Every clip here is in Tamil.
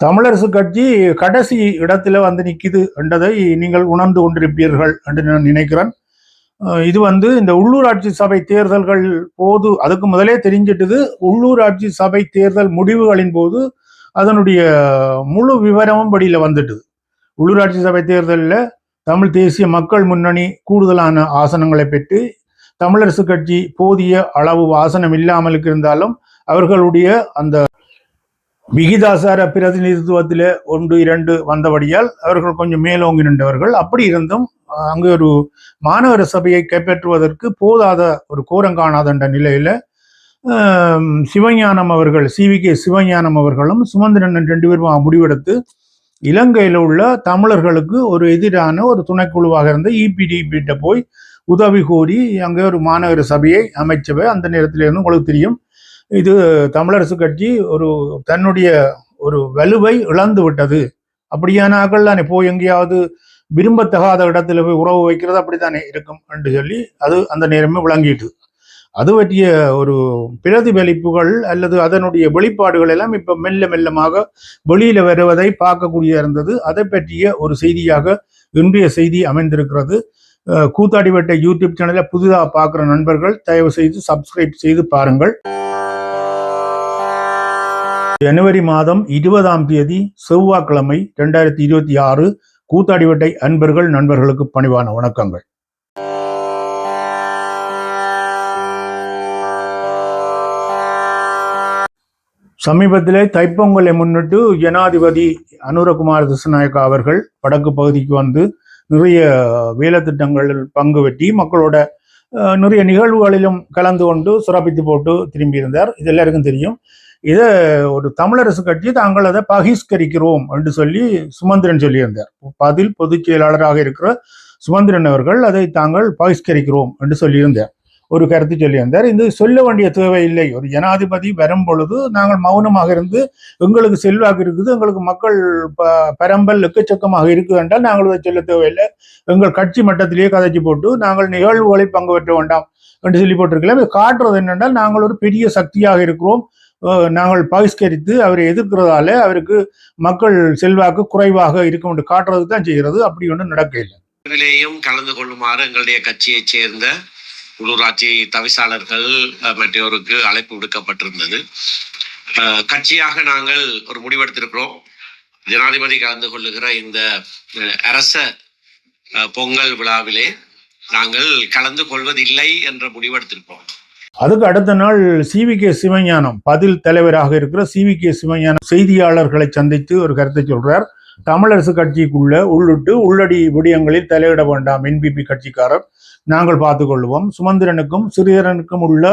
தமிழரசு கட்சி கடைசி இடத்துல வந்து நிற்கிது என்றதை நீங்கள் உணர்ந்து கொண்டிருப்பீர்கள் என்று நான் நினைக்கிறேன். இது வந்து இந்த உள்ளூராட்சி சபை தேர்தல்கள் போது அதுக்கு முதலே தெரிஞ்சிட்டது உள்ளூராட்சி சபை தேர்தல் முடிவுகளின் போது அதனுடைய முழு விவரமும் படியில் வந்துட்டுது. உள்ளூராட்சி சபை தேர்தலில் தமிழ் தேசிய மக்கள் முன்னணி கூடுதலான ஆசனங்களை பெற்று தமிழரசு கட்சி போதிய அளவு ஆசனம் இல்லாமல் இருந்தாலும் அவர்களுடைய அந்த விகிதாசார பிரதிநிதித்துவத்தில் ஒன்று இரண்டு வந்தபடியால் அவர்கள் கொஞ்சம் மேலோங்கி நின்றவர்கள். அப்படி இருந்தும் அங்கு ஒரு மாணவர் சபையை கைப்பற்றுவதற்கு போதாத ஒரு கோரங்காணாத என்ற நிலையில சிவஞானம் அவர்கள் சிவி கே. சிவஞானம் அவர்களும் சுமந்திரன் ரெண்டு பேரும் முடிவெடுத்து இலங்கையில் உள்ள தமிழர்களுக்கு ஒரு எதிரான ஒரு துணைக்குழுவாக இருந்த இபிடிபிட்ட போய் உதவி கோரி அங்கே ஒரு மாநகர சபையை அமைச்சவை. அந்த நேரத்தில் இருந்து உங்களுக்கு தெரியும் இது தமிழரசு கட்சி ஒரு தன்னுடைய ஒரு வலுவை இழந்து விட்டது. அப்படியானாக்கள் தானே போய் எங்கேயாவது விரும்பத்தகாத இடத்துல போய் உறவு வைக்கிறது அப்படித்தானே இருக்கும் என்று சொல்லி அது அந்த நேரமே விளங்கிட்டு. அது பற்றிய ஒரு பிரதிபலிப்புகள் அல்லது அதனுடைய வெளிப்பாடுகள் எல்லாம் இப்ப மெல்ல மெல்லமாக வெளியில வருவதை பார்க்கக்கூடிய இருந்தது. அதை பற்றிய ஒரு செய்தியாக இன்றைய செய்தி அமைந்திருக்கிறது. கூத்தாடிவட்டை யூடியூப் சேனலை புதிதாக பார்க்குற நண்பர்கள் தயவு செய்து சப்ஸ்கிரைப் செய்து பாருங்கள். ஜனவரி மாதம் இருபதாம் தேதி செவ்வாய்க்கிழமை ரெண்டாயிரத்தி இருபத்தி ஆறு கூத்தாடிவட்டை அன்பர்கள் நண்பர்களுக்கு பணிவான வணக்கங்கள். சமீபத்திலே தைப்பொங்கலை முன்னிட்டு ஜனாதிபதி அனுரகுமார் திசநாயக்கா அவர்கள் வடக்கு பகுதிக்கு வந்து நிறைய வேலைத்திட்டங்களில் பங்கு வெட்டி மக்களோட நிறைய நிகழ்வுகளிலும் கலந்து கொண்டு சுரப்பித்து போட்டு திரும்பியிருந்தார். இது எல்லாருக்கும் தெரியும். இதை ஒரு தமிழரசு கட்சி தாங்கள் அதை பகிஷ்கரிக்கிறோம் என்று சொல்லி சுமந்திரன் சொல்லியிருந்தார். பதில் பொதுச் செயலாளராக இருக்கிற சுமந்திரன் அவர்கள் அதை தாங்கள் பகிஷ்கரிக்கிறோம் என்று சொல்லியிருந்தார். ஒரு கருத்து சொல்லியிருந்தார். இது சொல்ல வேண்டிய தேவையில்லை. ஒரு ஜனாதிபதி வரும் பொழுது நாங்கள் மௌனமாக இருந்து எங்களுக்கு செல்வாக்கு இருக்குது எங்களுக்கு மக்கள் ப- பரம்பல் எக்கச்சக்கமாக இருக்குது என்றால் நாங்கள் இதை சொல்ல தேவையில்லை. எங்கள் கட்சி மட்டத்திலேயே கதைச்சி போட்டு நாங்கள் நிகழ்வுகளை பங்கு பெற்ற வேண்டாம் என்று சொல்லி போட்டிருக்கலாம். இது காட்டுறது என்னென்றால் நாங்கள் ஒரு பெரிய சக்தியாக இருக்கிறோம். நாங்கள் பகிஷ்கரித்து அவரை எதிர்க்கிறதால அவருக்கு மக்கள் செல்வாக்கு குறைவாக இருக்கும் என்று காட்டுறது தான் செய்கிறது. அப்படி ஒன்றும் நடக்க இல்லை. கலந்து கொள்ளுமாறு எங்களுடைய கட்சியைச் சேர்ந்த உள்ளூராட்சி தவிசாளர்கள் மற்றோருக்கு அழைப்பு விடுக்கப்பட்டிருந்தது. அஹ், கட்சியாக நாங்கள் ஒரு முடிவெடுத்திருக்கிறோம். ஜனாதிபதி கலந்து கொள்ளுகிற இந்த அஹ், அரச அஹ், பொங்கல் விழாவிலே நாங்கள் கலந்து கொள்வதில்லை என்ற முடிவெடுத்திருக்கிறோம். அதுக்கு அடுத்த நாள் சிவி கே சிவஞானம். பதில் தலைவராக இருக்கிற சிவி கே சிவஞானம் செய்தியாளர்களை சந்தித்து ஒரு கருத்தை சொல்றார். தமிழரசு கட்சிக்குள்ள உள்ளிட்டு உள்ளடி விடயங்களில் தலையிட வேண்டாம். என்பிபி கட்சிக்காரர். நாங்கள் பார்த்துக்கொள்வோம். சுமந்திரனுக்கும் சிறியரனுக்கும் உள்ள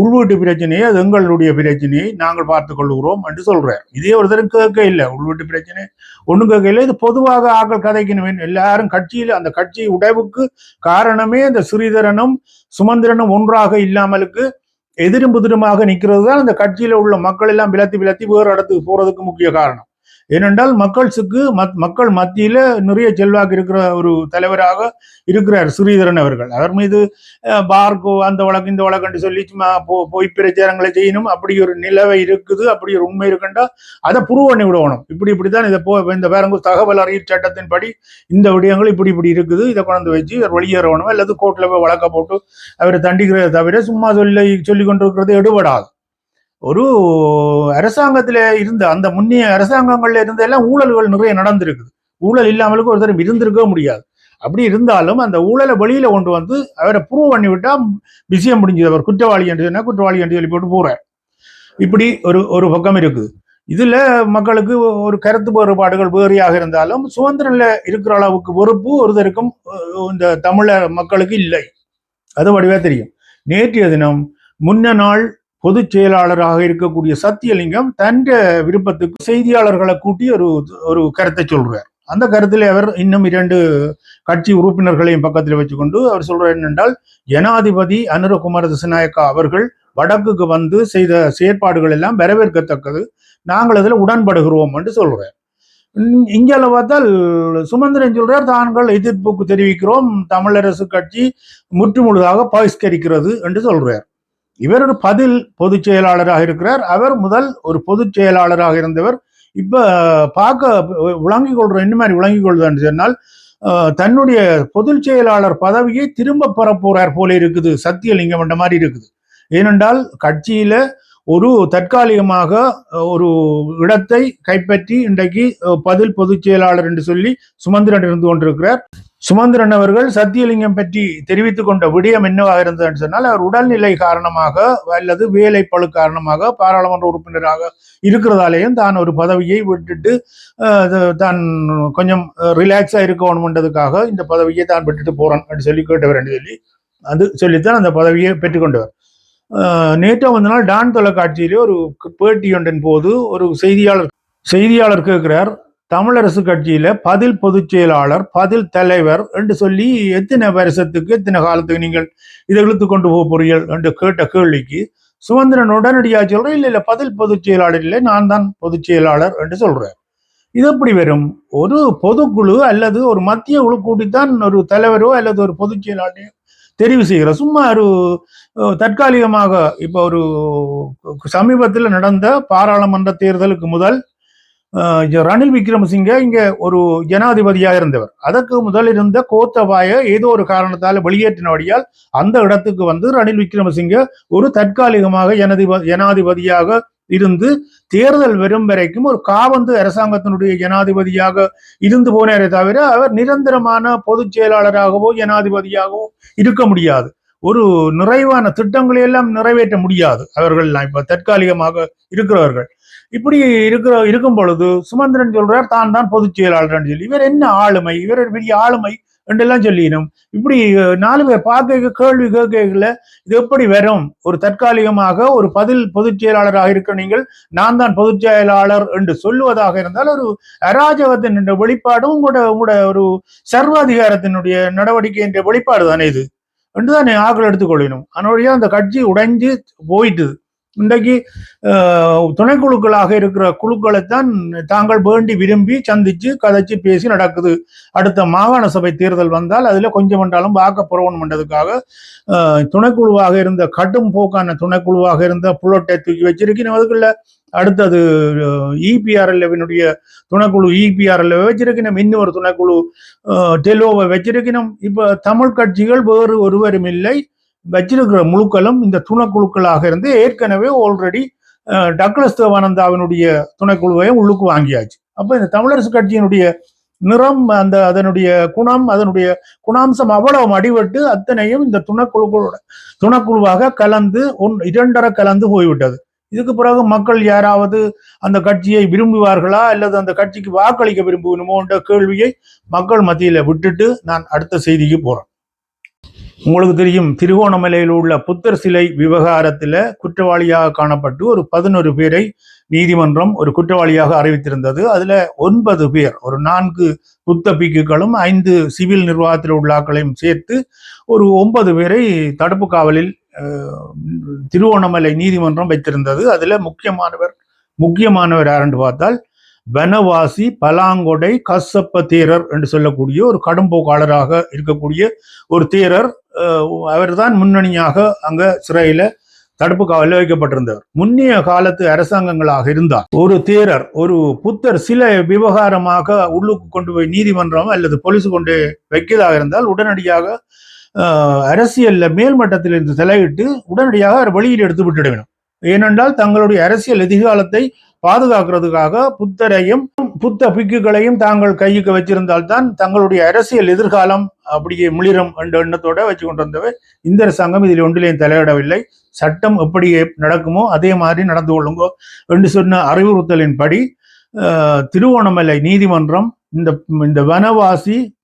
உள்வீட்டு பிரச்சனையை அது எங்களுடைய பிரச்சனையை நாங்கள் பார்த்து கொள்கிறோம் என்று சொல்றார். இதே ஒருத்தரும் கேட்க இல்லை. உள்வீட்டு பிரச்சனை ஒன்றும் கேட்க இல்லை. இது பொதுவாக ஆக்கள் கதைக்கணும். எல்லாரும் கட்சியில் அந்த கட்சி உடைவுக்கு காரணமே இந்த ஸ்ரீதரனும் சுமந்திரனும் ஒன்றாக இல்லாமலுக்கு எதிரும் புதிருமாக நிற்கிறது தான் அந்த கட்சியில உள்ள மக்கள் எல்லாம் விலத்தி விலத்தி வேறு இடத்துக்கு போறதுக்கு முக்கிய காரணம். ஏனென்றால் மக்கள்ஸுக்கு மத் மக்கள் மத்தியில் நிறைய செல்வாக்கு இருக்கிற ஒரு தலைவராக இருக்கிறார் ஸ்ரீதரன் அவர்கள். அவர் மீது பார்க்கோ அந்த வழக்கு இந்த வழக்குன்னு சொல்லி சும்மா போ பொய் பிரச்சாரங்களை செய்யணும். அப்படி ஒரு நிலவை இருக்குது. அப்படி ஒரு உண்மை இருக்குண்டா? அதை புருவ பண்ணி விடணும். இப்படி இப்படிதான் இதை போ இந்த பேரங்கு தகவல் அறியும் சட்டத்தின்படி இந்த விடயங்கள் இப்படி இப்படி இருக்குது. இதை கொண்டு வச்சு அவர் வெளியேறணும்? அல்லது கோர்ட்டில் போய் வழக்க போட்டு அவரை தண்டிக்கிறத தவிர சும்மா சொல்லி சொல்லி கொண்டிருக்கிறது எடுபடாது. ஒரு அரசாங்கத்துல இருந்த அந்த முன்னைய அரசாங்கங்கள்ல இருந்த எல்லாம் ஊழல்கள் நிறைய நடந்திருக்குது. ஊழல் இல்லாமலுக்கு ஒருத்தர் இருந்திருக்க முடியாது. அப்படி இருந்தாலும் அந்த ஊழலை வெளியில கொண்டு வந்து அவரை ப்ரூவ் பண்ணி விட்டா விஷயம் முடிஞ்சது. அவர் குற்றவாளி என்று சொன்னா குற்றவாளி என்று சொல்லி போட்டு போறார். இப்படி ஒரு ஒரு பக்கம் இருக்குது. இதுல மக்களுக்கு ஒரு கருத்து வேறுபாடுகள் வேறையாக இருந்தாலும் சுதந்திரம்ல இருக்கிற அளவுக்கு பொறுப்பு ஒருத்தருக்கும் இந்த தமிழ மக்களுக்கு இல்லை. அது வடிவா தெரியும். நேற்றைய தினம் முன்ன நாள் பொதுச் செயலாளராக இருக்கக்கூடிய சத்தியலிங்கம் தன் விருப்பத்துக்கு செய்தியாளர்களை கூட்டி ஒரு ஒரு கருத்தை சொல்றார். அந்த கருத்தில் அவர் இன்னும் இரண்டு கட்சி உறுப்பினர்களையும் பக்கத்தில் வச்சுக்கொண்டு அவர் சொல்றார் என்னென்றால் ஜனாதிபதி அனுரகுமார திசநாயக்கா அவர்கள் வடக்குக்கு வந்து செய்த செயற்பாடுகள் எல்லாம் வரவேற்கத்தக்கது. நாங்கள் அதில் உடன்படுகிறோம் என்று சொல்றார். இங்கே இங்கால பார்த்தால் சுமந்திரன் சொல்றார் தாங்கள் எதிர்ப்புக்கு தெரிவிக்கிறோம் தமிழரசு கட்சி முற்றுமுழுதாக பகிஷ்கரிக்கிறது என்று சொல்றார். இவர் ஒரு பதில் பொதுச் செயலாளராக இருக்கிறார். அவர் முதல் ஒரு பொதுச் செயலாளராக இருந்தவர். இப்போ பார்க்க விளங்கிக் கொள்ற என்ன மாதிரி விளங்கிக் கொள்ளுதுன்னு சொன்னால் தன்னுடைய பொதுச் செயலாளர் பதவியை திரும்ப பெற போறார் போல இருக்குது. சத்தியலிங்கம் என்ற மாதிரி இருக்குது. ஏனென்றால் கட்சியில ஒரு தற்காலிகமாக ஒரு இடத்தை கைப்பற்றி இன்றைக்கு பதில் பொதுச் செயலாளர் என்று சொல்லி சுமந்திரன் இருந்து கொண்டிருக்கிறார். சுமந்திரன் அவர்கள் சத்தியலிங்கம் பற்றி தெரிவித்துக் கொண்ட விடயம் என்னவாக இருந்ததுன்னு சொன்னால் அவர் உடல்நிலை காரணமாக அல்லது வேலை பழு காரணமாக பாராளுமன்ற உறுப்பினராக இருக்கிறதாலேயும் தான் ஒரு பதவியை விட்டுட்டு அது தான் கொஞ்சம் ரிலாக்ஸா இருக்கணும்ன்றதுக்காக இந்த பதவியை தான் விட்டுட்டு போறான் அப்படின்னு சொல்லி கேட்டவர் என்று சொல்லி அது சொல்லித்தான் அந்த பதவியை பெற்றுக்கொண்டவர் நேற்று வந்த நாள் டான் தொலைக்காட்சியிலே ஒரு பேட்டி ஒன்றின் போது ஒரு செய்தியாளர் செய்தியாளர் கேட்கிறார் தமிழரசு கட்சியில பதில் பொதுச் செயலாளர் பதில் தலைவர் என்று சொல்லி எத்தனை வருஷத்துக்கு எத்தனை காலத்துக்கு நீங்கள் இதை இழுத்து கொண்டு போக போறீர்கள்? என்று கேட்ட கேள்விக்கு சுதந்திரன் உடனடியாக சொல்றேன் இல்ல இல்ல பதில் பொதுச் செயலாளர் இல்லை நான் தான் பொதுச் செயலாளர் என்று சொல்றேன் இது எப்படி வரும்? ஒரு பொதுக்குழு அல்லது ஒரு மத்திய குழு கூட்டித்தான் ஒரு தலைவரோ அல்லது ஒரு பொதுச் செயலாளரையோ தெரிவு செய்கிறார் சும்மா ஒரு தற்காலிகமாக இப்போ ஒரு சமீபத்தில் நடந்த பாராளுமன்ற தேர்தலுக்கு முதல் ரணில் விக்ரமசிங்கே இங்கே ஒரு ஜனாதிபதியாக இருந்தவர். அதற்கு முதல் இருந்த கோத்தபாய ஏதோ ஒரு காரணத்தால் வெளியேற்றினபடியால் அந்த இடத்துக்கு வந்து ரணில் விக்ரமசிங்கே ஒரு தற்காலிகமாக ஜனாதிப ஜனாதிபதியாக இருந்து தேர்தல் வரும் வரைக்கும் ஒரு காவந்து அரசாங்கத்தினுடைய ஜனாதிபதியாக இருந்து போனாரே தவிர அவர் நிரந்தரமான பொதுச் செயலாளராகவோ ஜனாதிபதியாகவோ இருக்க முடியாது. ஒரு நிறைவான திட்டங்களை எல்லாம் நிறைவேற்ற முடியாது. அவர்கள் இப்ப தற்காலிகமாக இருக்கிறவர்கள். இப்படி இருக்கிற இருக்கும் பொழுது சுமந்திரன் சொல்றார் தான் தான் பொதுச் செயலாளர் சொல்லி. இவர் என்ன ஆளுமை? இவர் பெரிய ஆளுமை. என்றெல்லாம் சொல்லினோம். இப்படி நாலு பேர் பார்க்க கேள்வி கேட்கல இது எப்படி வரும்? ஒரு தற்காலிகமாக ஒரு பதில் பொதுச் செயலாளராக இருக்க நீங்கள் நான் தான் பொதுச் செயலாளர் என்று சொல்லுவதாக இருந்தால் ஒரு அராஜகத்தின் என்ற வெளிப்பாடும் உங்களோட உங்களோட ஒரு சர்வாதிகாரத்தினுடைய நடவடிக்கை என்ற வெளிப்பாடு தானே இது? என்றுதானே ஆக்கள் எடுத்துக்கொள்ளணும் அதனுடைய அந்த கட்சி உடைஞ்சு போயிட்டுது. இன்றைக்கு துணைக்குழுக்களாக இருக்கிற குழுக்களைத்தான் தாங்கள் வேண்டி விரும்பி சந்திச்சு கதைச்சு பேசி நடக்குது. அடுத்த மாகாண சபை தேர்தல் வந்தால் அதில் கொஞ்சம் என்றாலும் வாக்க புறவன் துணைக்குழுவாக இருந்த கடும் போக்கான துணைக்குழுவாக இருந்த புல்லட்டை தூக்கி வச்சிருக்கணும் அதுக்குள்ள அடுத்தது இபிஆர்எல்வினுடைய துணைக்குழு இபிஆர்எல் வச்சிருக்கணும் இன்னொரு துணைக்குழு டெலோவை வச்சிருக்கணும் இப்போ தமிழ் கட்சிகள் வேறு ஒருவரும் இல்லை. வச்சிருக்கிற முழுக்களும் இந்த துணைக்குழுக்களாக இருந்து ஏற்கனவே ஆல்ரெடி டக்ளஸ் தேவானந்தாவினுடைய துணைக்குழுவையும் உள்ளுக்கு வாங்கியாச்சு. அப்போ இந்த தமிழரசு கட்சியினுடைய நிறம் அந்த அதனுடைய குணம் அதனுடைய குணாம்சம் அவ்வளவு அடிபட்டு அத்தனையும் இந்த துணைக்குழுக்களோட துணைக்குழுவாக கலந்து ஒன் இரண்டரை கலந்து போய்விட்டது. இதுக்கு பிறகு மக்கள் யாராவது அந்த கட்சியை விரும்புவார்களா அல்லது அந்த கட்சிக்கு வாக்களிக்க விரும்புகணுமோன்ற கேள்வியை மக்கள் மத்தியில் விட்டுட்டு நான் அடுத்த செய்திக்கு போகிறேன் உங்களுக்கு தெரியும் திருகோணமலையில் உள்ள புத்தர் சிலை விவகாரத்தில் குற்றவாளியாக காணப்பட்டு ஒரு பதினொரு பேரை நீதிமன்றம் ஒரு குற்றவாளியாக அறிவித்திருந்தது. அதில் ஒன்பது பேர் ஒரு நான்கு புத்த பிக்குகளும் ஐந்து சிவில் நிர்வாகத்தில் உள்ள ஆக்களையும் சேர்த்து ஒரு ஒன்பது பேரை தடுப்பு காவலில் திருவோணமலை நீதிமன்றம் வைத்திருந்தது. அதில் முக்கியமானவர் முக்கியமானவர் யாரென்று பார்த்தால் வனவாசி பலாங்கொடை கசப்ப தேரர் என்று சொல்லக்கூடிய ஒரு கடும்போக்காளராக இருக்கக்கூடிய ஒரு தேரர் அவர்தான் முன்னணியாக அங்க சிறையில தடுப்பு காவலில் வைக்கப்பட்டிருந்தவர் முன்னிய காலத்து அரசாங்கங்களாக இருந்தார் ஒரு தேரர் ஒரு புத்தர் சில விவகாரமாக உள்ளுக்கு கொண்டு போய் நீதிமன்றம் அல்லது போலீஸ் கொண்டு வைக்கிறதாக இருந்தால் உடனடியாக அரசியல்ல மேல்மட்டத்தில் இருந்து தலையிட்டு உடனடியாக அவர் வெளியில் எடுத்து விட்டுட வேண்டும். ஏனென்றால் தங்களுடைய அரசியல் எதிர்காலத்தை பாதுகாக்கிறதுக்காக புத்தரையும் புத்த பிக்குகளையும் தாங்கள் கையுக்கு வச்சிருந்தால்தான் தங்களுடைய அரசியல் எதிர்காலம் அப்படியே முளிரும் என்ற எண்ணத்தோட வச்சு கொண்டு இந்த அரசாங்கம் இதில் ஒன்றிலேயும் தலையிடவில்லை. சட்டம் எப்படி நடக்குமோ அதே மாதிரி நடந்து கொள்ளுங்கோ என்று சொன்ன அறிவுறுத்தலின்படி திருவோணமலை நீதிமன்றம் இந்த இந்த வனவாசி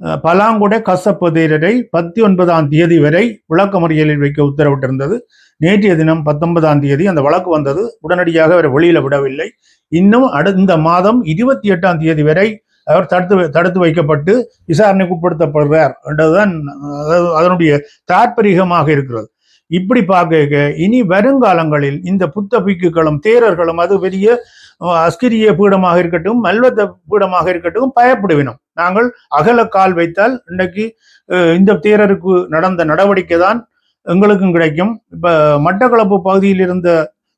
பலாங்குடை கசப்பதீரரை பத்தி ஒன்பதாம் தேதி வரை விளக்கமறியலில் வைக்க உத்தரவிட்டிருந்தது. நேற்றைய தினம் பத்தொன்பதாம் தேதி அந்த வழக்கு வந்தது. உடனடியாக அவர் வெளியில விடவில்லை. இன்னும் அடு இந்த மாதம் இருபத்தி எட்டாம் தேதி வரை அவர் தடுத்து வை- தடுத்து வைக்கப்பட்டு விசாரணைக்கு உட்படுத்தப்படுறார். என்றதுதான் அதாவது அதனுடைய தாற்பரிகமாக இருக்கிறது. இப்படி பார்க்க இனி வருங்காலங்களில் இந்த புத்த பிக்குகளும் தேரர்களும் அது பெரிய அஸ்கிரிய பீடமாக இருக்கட்டும் மல்வத்த பீடமாக இருக்கட்டும் பயப்படுவினோம். நாங்கள் அகல கால் வைத்தால் இன்றைக்கு இந்த தேரருக்கு நடந்த நடவடிக்கை தான் எங்களுக்கும் கிடைக்கும். இப்ப மட்டக்களப்பு பகுதியில் இருந்த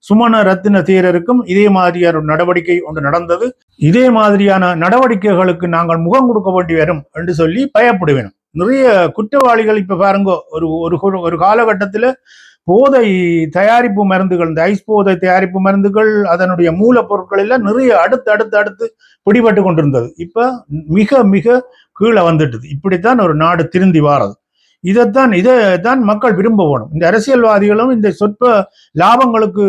சுமண ரத்தின தேரருக்கும் இதே மாதிரியான ஒரு நடவடிக்கை ஒன்று நடந்தது. இதே மாதிரியான நடவடிக்கைகளுக்கு நாங்கள் முகம் கொடுக்க வேண்டி வரும் என்று சொல்லி பயப்படுவேன் நிறைய குற்றவாளிகள் இப்ப பாருங்க ஒரு ஒரு ஒரு காலகட்டத்தில் போதை தயாரிப்பு மருந்துகள் இந்த ஐஸ் போதை தயாரிப்பு மருந்துகள் அதனுடைய மூலப்பொருட்கள் எல்லாம் நிறைய அடுத்து அடுத்து அடுத்து பிடிபட்டு கொண்டிருந்தது. இப்போ மிக மிக கீழே வந்துட்டுது. இப்படித்தான் ஒரு நாடு திருந்தி வாரது. இதைத்தான் இதைத்தான் மக்கள் விரும்ப வேணும். இந்த அரசியல்வாதிகளும் இந்த சொற்ப லாபங்களுக்கு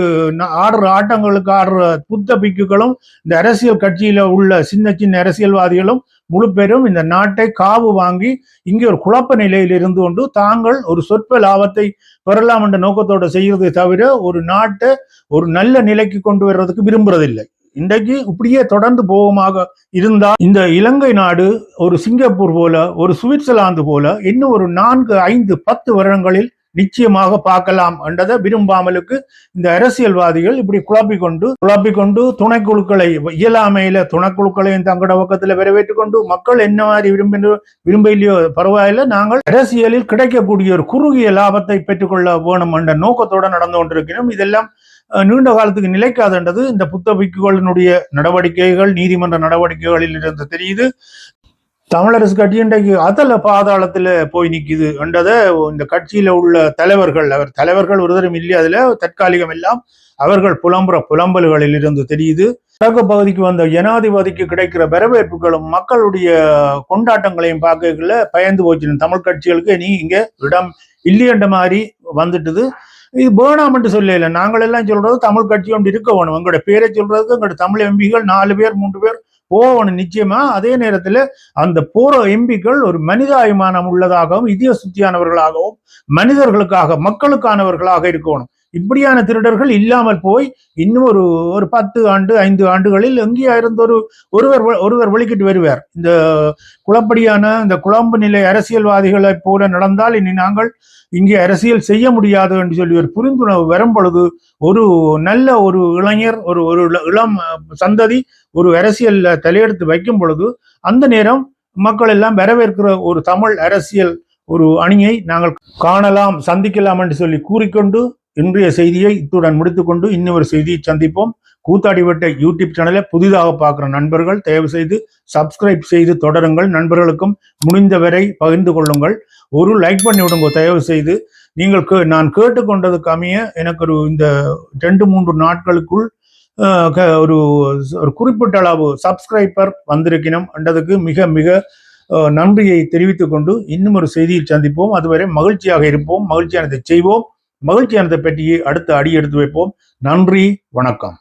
ஆடுற ஆட்டங்களுக்கு ஆடுற புத்த பிக்குகளும் இந்த அரசியல் கட்சியில உள்ள சின்ன சின்ன அரசியல்வாதிகளும் முழு பேரும் இந்த நாட்டை காவு வாங்கி இங்கே ஒரு குழப்ப நிலையில் இருந்து கொண்டு தாங்கள் ஒரு சொற்ப லாபத்தை பெறலாம் என்ற நோக்கத்தோடு செய்யறதை தவிர ஒரு நாட்டை ஒரு நல்ல நிலைக்கு கொண்டு வர்றதுக்கு விரும்புறதில்லை. இன்றைக்கு இப்படியே தொடர்ந்து போகமாக இருந்தால் இந்த இலங்கை நாடு ஒரு சிங்கப்பூர் போல ஒரு சுவிட்சர்லாந்து போல இன்னும் ஒரு நான்கு ஐந்து பத்து வருடங்களில் நிச்சயமாக பார்க்கலாம் என்றதை விரும்பாமலுக்கு இந்த அரசியல்வாதிகள் இப்படி குழப்பிக்கொண்டு குழப்பிக்கொண்டு துணைக்குழுக்களை இயலாமையில துணைக்குழுக்களையும் தங்களோட பக்கத்துல வரவேற்று கொண்டு மக்கள் என்ன மாதிரி விரும்பின விரும்ப இல்லையோ பரவாயில்ல நாங்கள் அரசியலில் கிடைக்கக்கூடிய ஒரு குறுகிய லாபத்தை பெற்றுக்கொள்ள வேணும் என்ற நோக்கத்தோடு நடந்து கொண்டிருக்கிறோம். இதெல்லாம் நீண்ட காலத்துக்கு நிலைக்காதுன்றது இந்த புத்த பிக்குகளினுடைய நடவடிக்கைகள் நீதிமன்ற நடவடிக்கைகளில் இருந்து தெரியுது. தமிழரசு கட்சி இன்றைக்கு அதல பாதாளத்துல போய் நிக்குது என்றதை இந்த கட்சியில உள்ள தலைவர்கள் அவர் தலைவர்கள் ஒருதரும் இல்லை அதுல தற்காலிகம் எல்லாம் அவர்கள் புலம்புற புலம்பல்களில் இருந்து தெரியுது. வடக்கு பகுதிக்கு வந்த ஜனாதிபதிக்கு கிடைக்கிற வரவேற்புகளும் மக்களுடைய கொண்டாட்டங்களையும் பார்க்கல பயந்து போச்சு தமிழ் கட்சிகளுக்கு நீ இங்க இடம் இல்லையன்ற மாதிரி வந்துட்டுது. இது வேணாம்னு சொல்லல. நாங்கள் எல்லாம் சொல்றது தமிழ் கட்சி ஒன்று இருக்க வேணும். எங்களோட பேரை சொல்றதுக்கு எங்களோட தமிழ் எம்பிகள் நாலு பேர் மூன்று பேர் போகணும் நிச்சயமா. அதே நேரத்துல அந்த போற எம்பிக்கள் ஒரு மனிதாபிமானம் உள்ளதாகவும் இதய சுத்தியானவர்களாகவும் மனிதர்களுக்காக மக்களுக்கானவர்களாக இருக்கணும். இப்படியான திருடர்கள் இல்லாமல் போய் இன்னும் ஒரு ஒரு பத்து ஆண்டு ஐந்து ஆண்டுகளில் எங்கேயா இருந்த ஒரு ஒருவர் வ- ஒருவர் வெளிக்கிட்டு வருவார். இந்த குளப்படியான இந்த குழம்பு நிலை அரசியல்வாதிகளைப் போல நடந்தால் இனி நாங்கள் இங்கே அரசியல் செய்ய முடியாது என்று சொல்லி ஒரு புரிந்துணர்வு வரும் பொழுது ஒரு நல்ல ஒரு இளைஞர் ஒரு ஒரு இளம் சந்ததி ஒரு அரசியல் தலையெடுத்து வைக்கும் பொழுது அந்த நேரம் மக்கள் எல்லாம் வரவேற்கிற ஒரு தமிழ் அரசியல் ஒரு அணியை நாங்கள் காணலாம் சந்திக்கலாம் என்று சொல்லி கூறிக்கொண்டு இன்றைய செய்தியை இத்துடன் முடித்துக்கொண்டு இன்னொரு செய்தியை சந்திப்போம். கூத்தாடிவட்ட யூடியூப் சேனலை புதிதாக பார்க்குற நண்பர்கள் தயவு செய்து சப்ஸ்கிரைப் செய்து தொடருங்கள். நண்பர்களுக்கும் முடிந்தவரை பகிர்ந்து கொள்ளுங்கள். ஒரு லைக் பண்ணி விடுங்க தயவு செய்து. நீங்கள் கே- நான் கேட்டுக்கொண்டதுக்கு அமைய எனக்கு ஒரு இந்த ரெண்டு மூன்று நாட்களுக்குள் க- ஒரு ஒரு குறிப்பிட்ட அளவு சப்ஸ்கிரைபர் வந்திருக்கணும் என்றதுக்கு மிக மிக நன்றியை தெரிவித்துக்கொண்டு இன்னும் ஒரு செய்தியில் சந்திப்போம். அதுவரை மகிழ்ச்சியாக இருப்போம். மகிழ்ச்சியானதை செய்வோம். மகிழ்ச்சியானதை பெட்டியை அடுத்த அடி எடுத்து வைப்போம். நன்றி வணக்கம்.